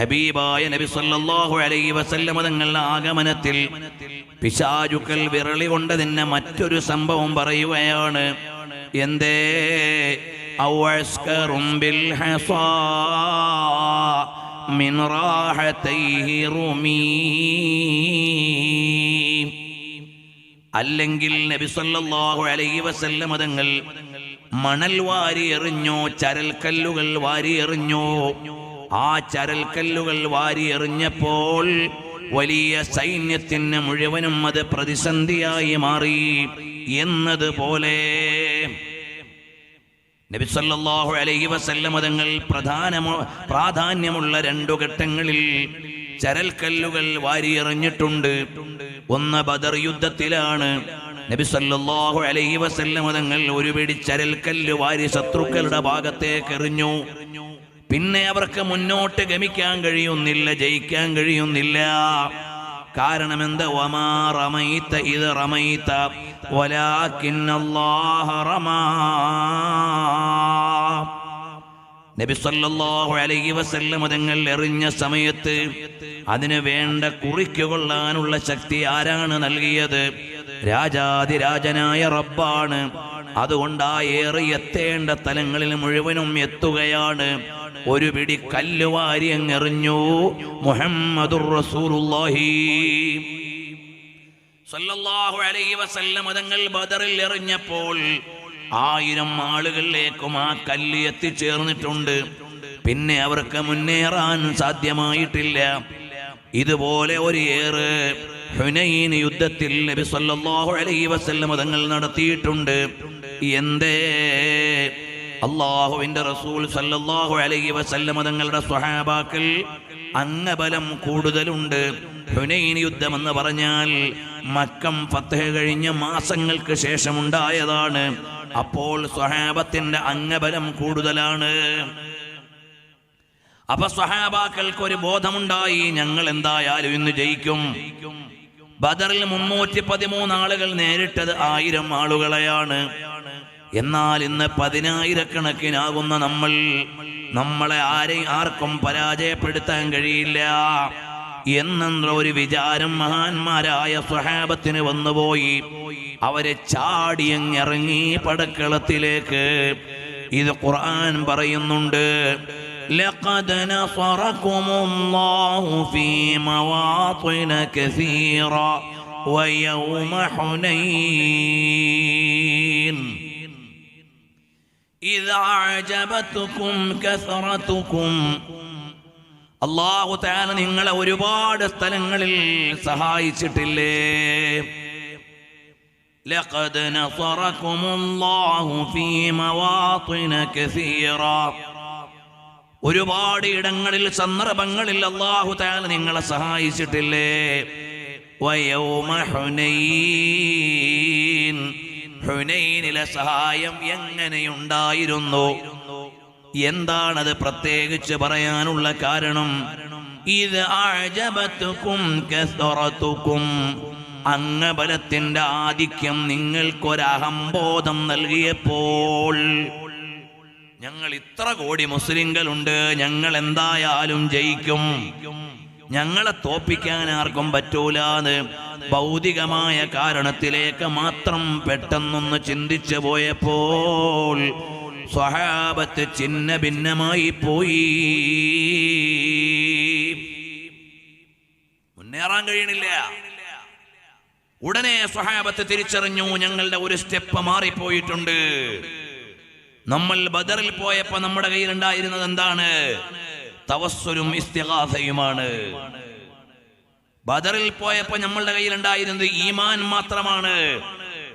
ഹബീബായ നബി സല്ലല്ലാഹു അലൈഹി വസല്ലമ തങ്ങളുടെ ആഗമനത്തിൽ പിശാചുക്കൾ വിരളി കൊണ്ടതിന് മറ്റൊരു സംഭവം പറയുകയാണ്. എന്തേ? അല്ലെങ്കിൽ നബി സല്ലല്ലാഹു അലൈഹി വസല്ലമ തങ്ങൾ മണൽ വാരി എറിഞ്ഞോ ചരൽക്കല്ലുകൾ വാരി എറിഞ്ഞോ ആ ചരൽക്കല്ലുകൾ വാരി എറിഞ്ഞപ്പോൾ വലിയ സൈന്യത്തിന് മുഴുവനും അത് പ്രതിസന്ധിയായി മാറി. എന്നതുപോലെ നബിസല്ലാഹു അലൈഹി വസല്ലമ തങ്ങൾ പ്രധാന പ്രാധാന്യമുള്ള രണ്ടു ഘട്ടങ്ങളിൽ ചരൽക്കല്ലുകൾ വാരിയെറിഞ്ഞിട്ടുണ്ട്. ഒന്ന് ബദർ യുദ്ധത്തിലാണ്. നബി സല്ലല്ലാഹു അലൈഹി വസല്ലമ തങ്ങൾ ഒരു പിടി ചരൽക്കല്ല് വാരി ശത്രുക്കളുടെ ഭാഗത്തേക്ക് എറിഞ്ഞു പിന്നെ അവർക്ക് മുന്നോട്ട് ഗമിക്കാൻ കഴിയുന്നില്ല ജയിക്കാൻ കഴിയുന്നില്ല. കാരണം വമാ അലൈഹി തങ്ങൾ എറിഞ്ഞ സമയത്ത് അതിന് വേണ്ട കുറിക്കൊള്ളാനുള്ള ശക്തി ആരാണ് നൽകിയത്? രാജാതിരാജനായ റബ്ബാണ്. അതുകൊണ്ട് ഏറി എത്തേണ്ട തലങ്ങളിൽ മുഴുവനും എത്തുകയാണ്. ഒരു പിടി കല്ലുവാരി അങ്ങെറിഞ്ഞു. മുഹമ്മദുർ റസൂലുള്ളാഹി. സല്ലല്ലാഹു അലൈഹി വസല്ലം തങ്ങൾ ബദറിൽ എറിഞ്ഞപ്പോൾ ആയിരം ആളുകളിലേക്കും ആ കല്ല് എത്തിച്ചേർന്നിട്ടുണ്ട്. പിന്നെ അവർക്ക് മുന്നേറാൻ സാധ്യമായിട്ടില്ല. ഇതുപോലെ ഒരു ഏറ് ഹുനൈൻ യുദ്ധത്തിൽ നബി സല്ലല്ലാഹു അലൈഹി വസല്ലം തങ്ങൾ നടത്തിയിട്ടുണ്ട്. എന്തേ? അള്ളാഹുവിന്റെ റസൂൽ സല്ലല്ലാഹു അലൈഹി വസല്ലമ തങ്ങളുടെ സ്വഹാബാക്കൾ അംഗബലം കൂടുതലുണ്ട്. ഹുനൈൻ യുദ്ധം എന്ന് പറഞ്ഞാൽ മക്കം ഫത്തഹ കഴിഞ്ഞ മാസങ്ങൾക്ക് ശേഷമുണ്ടായതാണ്. അപ്പോൾ സ്വഹാബത്തിന്റെ അംഗബലം കൂടുതലാണ്. അപ്പൊ സ്വഹാബാക്കൾക്ക് ഒരു ബോധമുണ്ടായി. ഞങ്ങൾ എന്തായാലും ഇന്ന് ജയിക്കും. ബദറിൽ മുന്നൂറ്റി പതിമൂന്ന് ആളുകൾ നേരിട്ടത് ആയിരം ആളുകളെയാണ്. എന്നാൽ ഇന്ന് പതിനായിരക്കണക്കിനാകുന്ന നമ്മൾ നമ്മളെ ആരെയും ആർക്കും പരാജയപ്പെടുത്താൻ കഴിയില്ല എന്നുള്ള ഒരു വിചാരം മഹാന്മാരായ സ്വഹാബത്തിന് വന്നുപോയി അവരെ ചാടിയങ്ങിറങ്ങി പടക്കളത്തിലേക്ക് ഇത് ഖുർആൻ പറയുന്നുണ്ട് لقد نصركم الله في مواطن كثيرة ويوم حنين إذا أعجبتكم كثرتكم അള്ളാഹു താല നിങ്ങളെ ഒരുപാട് സ്ഥലങ്ങളിൽ സഹായിച്ചിട്ടില്ലേ لقد نصركم الله في مواطن كثيرة ഒരുപാട് ഇടങ്ങളിൽ സന്ദർഭങ്ങളിൽ അള്ളാഹു താല നിങ്ങളെ സഹായിച്ചിട്ടില്ലേ വയൗമ ഹുനൈൻ ഹുനൈനിലെ സഹായം എങ്ങനെയുണ്ടായിരുന്നു? എന്താണത് പ്രത്യേകിച്ച് പറയാനുള്ള കാരണം? ഇത് ആജബത്തുക്കും കസറത്തുക്കും അംഗബലത്തിന്റെ ആധിക്യം നിങ്ങൾക്കൊരഹംബോധം നൽകിയപ്പോൾ ഞങ്ങൾ ഇത്ര കോടി മുസ്ലിങ്ങളുണ്ട് ഞങ്ങൾ എന്തായാലും ജയിക്കും. ഞങ്ങളെ തോപ്പിക്കാൻ ആർക്കും പറ്റൂലാന്ന് ഭൗതികമായ കാരണത്തിലേക്ക് മാത്രം പെട്ടെന്നൊന്ന് ചിന്തിച്ചു പോയപ്പോൾ സ്വഹാബത്ത് ചിന്ന ഭിന്നമായി പോയി. മുന്നേറാൻ കഴിയണില്ല. ഉടനെ സ്വഹാബത്ത് തിരിച്ചറിഞ്ഞു ഞങ്ങളുടെ ഒരു സ്റ്റെപ്പ് മാറിപ്പോയിട്ടുണ്ട്. നമ്മൾ ബദറിൽ പോയപ്പോ നമ്മുടെ കയ്യിൽ ഉണ്ടായിരുന്നത് എന്താണ്? തവസ്സുലും ഇസ്തിഹാസയുമാണ് ബദറിൽ പോയപ്പോ നമ്മളുടെ കയ്യിൽ ഉണ്ടായിരുന്നത് ഈമാൻ മാത്രമാണ്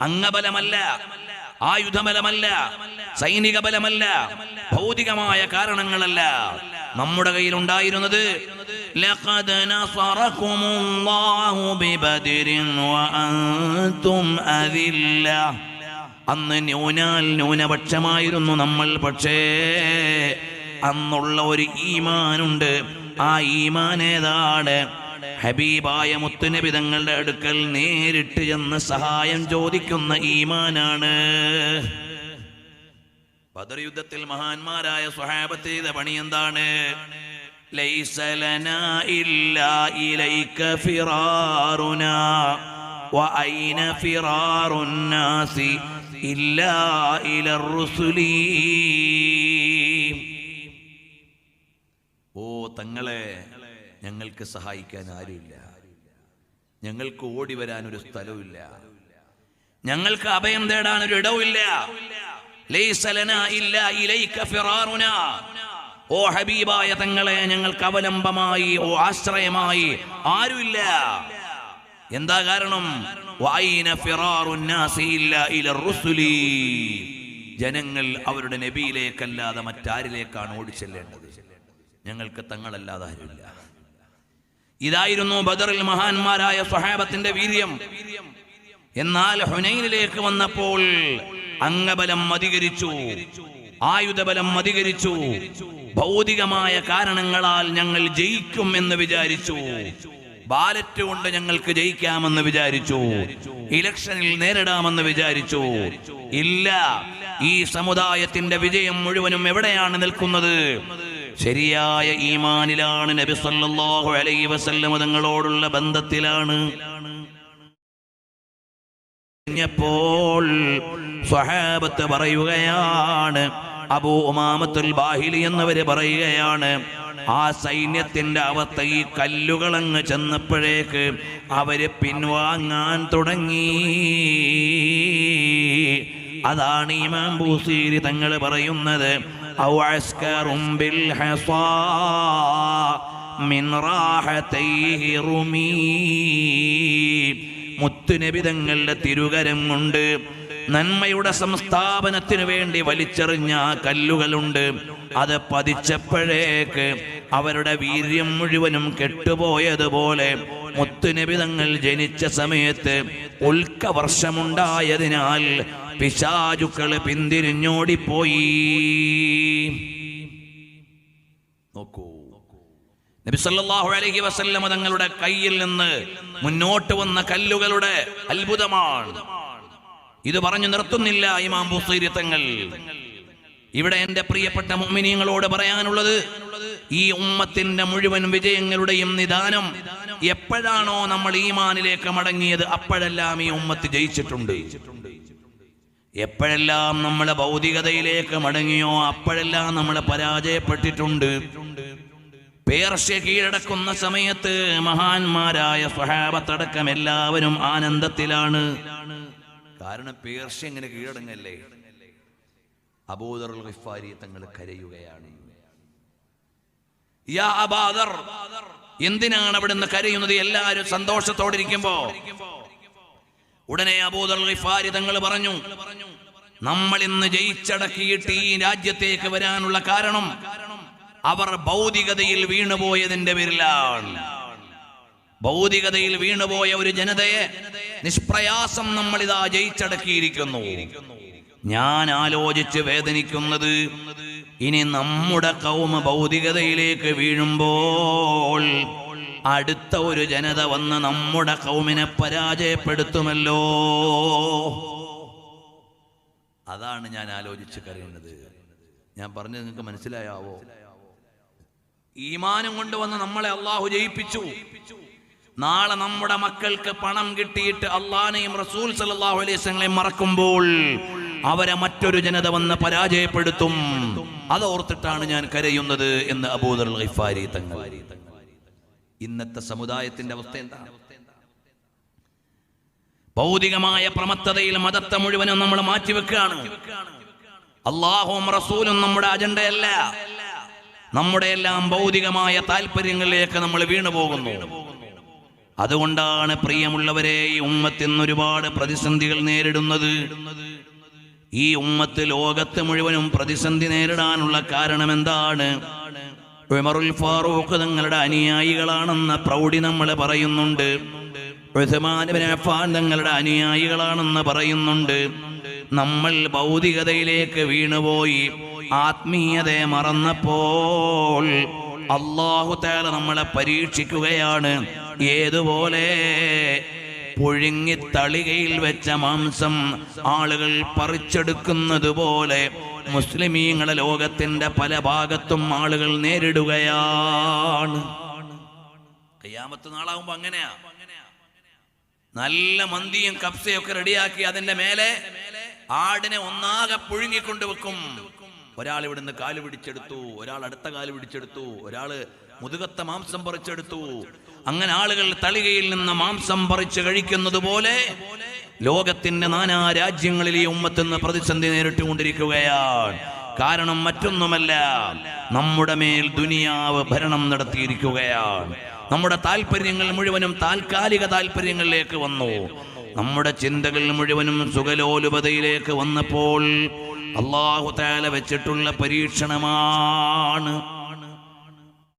അംഗബലമല്ല ആയുധബലമല്ല സൈനിക ബലമല്ല ഭൗതികമായ കാരണങ്ങളല്ല നമ്മുടെ കയ്യിൽ ഉണ്ടായിരുന്നത് لقد نصركم الله ببدر وأنتم أذلة അന്ന് ന്യൂനാൽ ന്യൂനപക്ഷമായിരുന്നു നമ്മൾ പക്ഷേ അന്നുള്ള ഒരു ഈമാനുണ്ട്. ആ ഈമാനേതാണ് ഹബീബായ മുത്തുനബിതങ്ങളുടെ അടുക്കൽ നേരിട്ട് എന്ന് സഹായം ചോദിക്കുന്ന ഈമാനാണ്. ബദർ യുദ്ധത്തിൽ മഹാന്മാരായ സ്വഹാബത്ത് ചെയ്ത പണി എന്താണ്? ഇല്ല ഇല റുസുലീ. തങ്ങളെ ഞങ്ങൾക്ക് സഹായിക്കാൻ ആരുമില്ല. ഞങ്ങൾക്ക് ഓടി വരാൻ ഒരു സ്ഥലവുമില്ല. ഞങ്ങൾക്ക് അഭയം തേടാൻ ഒരു ഇടവുമില്ല. ഓ ഹബീബായ തങ്ങളെ ഞങ്ങൾക്ക് അവലംബമായി ഓ ആശ്രയമായി ആരുമില്ല. എന്താ കാരണം. ജനങ്ങൾ അവരുടെ നബിയിലേക്കല്ലാതെ മറ്റാരിലേക്കാണ് ഓടിച്ചെല്ലേണ്ടത്? ഞങ്ങൾക്ക് തങ്ങളല്ലാതെ ആരുമില്ല. ഇതായിരുന്നു ബദറിൽ മഹാന്മാരായ സ്വഹാബത്തിന്റെ വീര്യം. എന്നാൽ ഹുനൈനിലേക്ക് വന്നപ്പോൾ അംഗബലം അധികരിച്ചു. ആയുധബലം അധികരിച്ചു. ഭൗതികമായ കാരണങ്ങളാൽ ഞങ്ങൾ ജയിക്കും എന്ന് വിചാരിച്ചു. ബാലറ്റ് കൊണ്ട് ഞങ്ങൾക്ക് ജയിക്കാമെന്ന് വിചാരിച്ചു. ഇലക്ഷനിൽ നേരിടാമെന്ന് വിചാരിച്ചു. ഇല്ല ഈ സമുദായത്തിന്റെ വിജയം മുഴുവനും എവിടെയാണ് നിൽക്കുന്നത്? ശരിയായ ഈമാനിലാണ് നബി സല്ലല്ലാഹു അലൈഹി വസല്ലം തങ്ങളോടുള്ള ബന്ധത്തിലാണ്. കഴിഞ്ഞപ്പോൾ സ്വഹാബത്ത് പറയുകയാണ് അബൂ ഉമാമത്തുൽ ബാഹിലി എന്നവര് പറയുകയാണ് ആ സൈന്യത്തിന്റെ അവസ്ഥ ഈ കല്ലുകളങ്ങ് ചെന്നപ്പോഴേക്ക് അവർ പിൻവാങ്ങാൻ തുടങ്ങി. അതാണ് ഇമാം ബൂസീരി തങ്ങൾ പറയുന്നത്. ഔ عسكر بالحصى മിൻ റാഹതൈഹി റുമീ മുത്തുനബി തങ്ങളുടെ തിരുകരം കൊണ്ട് നന്മയുടെ സംസ്ഥാപനത്തിനു വേണ്ടി വലിച്ചെറിഞ്ഞ കല്ലുകളുണ്ട്. അത് പതിച്ചപ്പോഴേക്ക് അവരുടെ വീര്യം മുഴുവനും കെട്ടുപോയതുപോലെ മുത്തുനബി തങ്ങൾ ജനിച്ച സമയത്ത് ഉൽക്കവർഷമുണ്ടായതിനാൽ പിശാചുക്കൾ പിന്തിരിഞ്ഞോടിപ്പോയി. നോക്കൂ. നബി സല്ലല്ലാഹു അലൈഹി വസല്ലമ തങ്ങളുടെ കയ്യിൽ നിന്ന് മുന്നോട്ട് വന്ന കല്ലുകളുടെ അത്ഭുതമാണ്. ഇത് പറഞ്ഞു നിർത്തുന്നില്ല ഇമാം ബുസൈരി തങ്ങൾ. ഇവിടെ എന്റെ പ്രിയപ്പെട്ട മുഅ്മിനീങ്ങളോട് പറയാനുള്ളത് ഈ ഉമ്മത്തിന്റെ മുഴുവൻ വിജയങ്ങളുടെയും നിദാനം എപ്പോഴാണോ നമ്മൾ ഈമാനിലേക്ക് മടങ്ങിയത് അപ്പോഴെല്ലാം ഈ ഉമ്മത്ത് ജയിച്ചിട്ടുണ്ട്. എപ്പോഴെല്ലാം നമ്മളെ ഭൗതികതയിലേക്ക് മടങ്ങിയോ അപ്പോഴെല്ലാം നമ്മൾ പരാജയപ്പെട്ടിട്ടുണ്ട്. പേർഷ്യ കീഴടക്കുന്ന സമയത്ത് മഹാന്മാരായ സ്വഹാബത്തടക്കം എല്ലാവരും ആനന്ദത്തിലാണ്. കാരണം പേർഷ്യ ഇങ്ങനെ കീഴടങ്ങല്ലേ? അബൂദർ തങ്ങൾ കരയുകയാണ്. യാ അബാദർ എന്തിനാണ് കരയുന്നത്? എല്ലാവരും സന്തോഷത്തോടെ ഇരിക്കുമ്പോ ഉടനെ അബൂദർ ഗിഫാരി തങ്ങൾ പറഞ്ഞു നമ്മൾ ഇന്ന് ജയിച്ചടക്കിയിട്ട് ഈ രാജ്യത്തേക്ക് വരാനുള്ള കാരണം അവർ ഭൗതികതയിൽ വീണുപോയതിന്റെ പേരിലാണ്. ഭൗതികതയിൽ വീണുപോയ ഒരു ജനതയെ നിഷ്പ്രയാസം നമ്മൾ ഇതാ ജയിച്ചടക്കിയിരിക്കുന്നു. ഞാൻ ആലോചിച്ച് വേദനിക്കുന്നത് ഇനി നമ്മുടെ കൗമ ഭൗതികതയിലേക്ക് വീഴുമ്പോൾ അടുത്ത ഒരു ജനത വന്ന് നമ്മുടെ കൗമിനെ പരാജയപ്പെടുത്തുമല്ലോ. അതാണ് ഞാൻ ആലോചിച്ച് കരയുന്നത്. ഞാൻ പറഞ്ഞത് നിങ്ങൾക്ക് മനസ്സിലായാവോ? ഈമാനം കൊണ്ടുവന്ന് നമ്മളെ അള്ളാഹു ജയിപ്പിച്ചു. നാളെ നമ്മുടെ മക്കൾക്ക് പണം കിട്ടിയിട്ട് അള്ളാനെയും റസൂൽ സല്ലല്ലാഹു അലൈഹി വസല്ലമയും മറക്കുമ്പോൾ അവരെ മറ്റൊരു ജനത വന്ന് പരാജയപ്പെടുത്തും. അതോർത്തിട്ടാണ് ഞാൻ കരയുന്നത് എന്ന് അബൂദർ തങ്ങൾ. ഇന്നത്തെ സമുദായത്തിന്റെ അവസ്ഥ എന്താണ്? ഭൗതികമായ പ്രമത്തതയിൽ മതത്തെ മുഴുവനും നമ്മൾ മാറ്റിവെക്കുകയാണ്. അള്ളാഹും റസൂലും നമ്മുടെ അജണ്ടയല്ല. നമ്മുടെ എല്ലാം ഭൗതികമായ താല്പര്യങ്ങളിലേക്ക് നമ്മൾ വീണു പോകുന്നു. അതുകൊണ്ടാണ് പ്രിയമുള്ളവരെ ഈ ഉമ്മത്തിൽ നിന്ന് ഒരുപാട് പ്രതിസന്ധികൾ നേരിടുന്നത്. ഈ ഉമ്മത്ത് ലോകത്ത് മുഴുവനും പ്രതിസന്ധി നേരിടാനുള്ള കാരണം എന്താണ് ഉമറുൽ ഫാറൂഖ് തങ്ങളുടെ അനുയായികളാണെന്ന പ്രൗഢി നമ്മൾ പറയുന്നുണ്ട്. തങ്ങളുടെ അനുയായികളാണെന്ന് പറയുന്നുണ്ട്. നമ്മൾ ഭൗതികതയിലേക്ക് വീണുപോയി ആത്മീയതയെ മറന്നപ്പോൾ അള്ളാഹു തേല നമ്മളെ പരീക്ഷിക്കുകയാണ്. ഏതുപോലെ പുഴുങ്ങി തളികയിൽ വെച്ച മാംസം ആളുകൾ പറിച്ചെടുക്കുന്നത് പോലെ മുസ്ലിമീങ്ങളെ ലോകത്തിന്റെ പല ഭാഗത്തും ആളുകൾ നേരിടുകയാണ്. കയ്യാമത്ത് നാളാവുമ്പോ അങ്ങനെയാ. നല്ല മന്തിയും ഒക്കെ റെഡിയാക്കി അതിന്റെ മേലെ ആടിനെ ഒന്നാകെ പുഴുങ്ങിക്കൊണ്ട് വെക്കും. ഒരാൾ ഇവിടുന്ന് കാൽ പിടിച്ചെടുത്തു ഒരാൾ അടുത്ത കാൽ പിടിച്ചെടുത്തു ഒരാൾ മുതുകത്തെ മാംസം പറിച്ചെടുത്തു. അങ്ങനെ ആളുകൾ തളികയിൽ നിന്ന് മാംസം പറിച്ച് കഴിക്കുന്നത് പോലെ ലോകത്തിന്റെ നാനാ രാജ്യങ്ങളിൽ ഈ ഉമ്മത്തെന്ന് പ്രതിസന്ധി നേരിട്ടുകൊണ്ടിരിക്കുകയാണ്. കാരണം മറ്റൊന്നുമല്ല നമ്മുടെ മേൽ ദുനിയാവ് ഭരണം നടത്തിയിരിക്കുകയാണ്. നമ്മുടെ താല്പര്യങ്ങൾ മുഴുവനും താൽക്കാലിക താല്പര്യങ്ങളിലേക്ക് വന്നു. നമ്മുടെ ചിന്തകൾ മുഴുവനും സുഖലോലുപതയിലേക്ക് വന്നപ്പോൾ അള്ളാഹു താല വെച്ചിട്ടുള്ള പരീക്ഷണമാണ്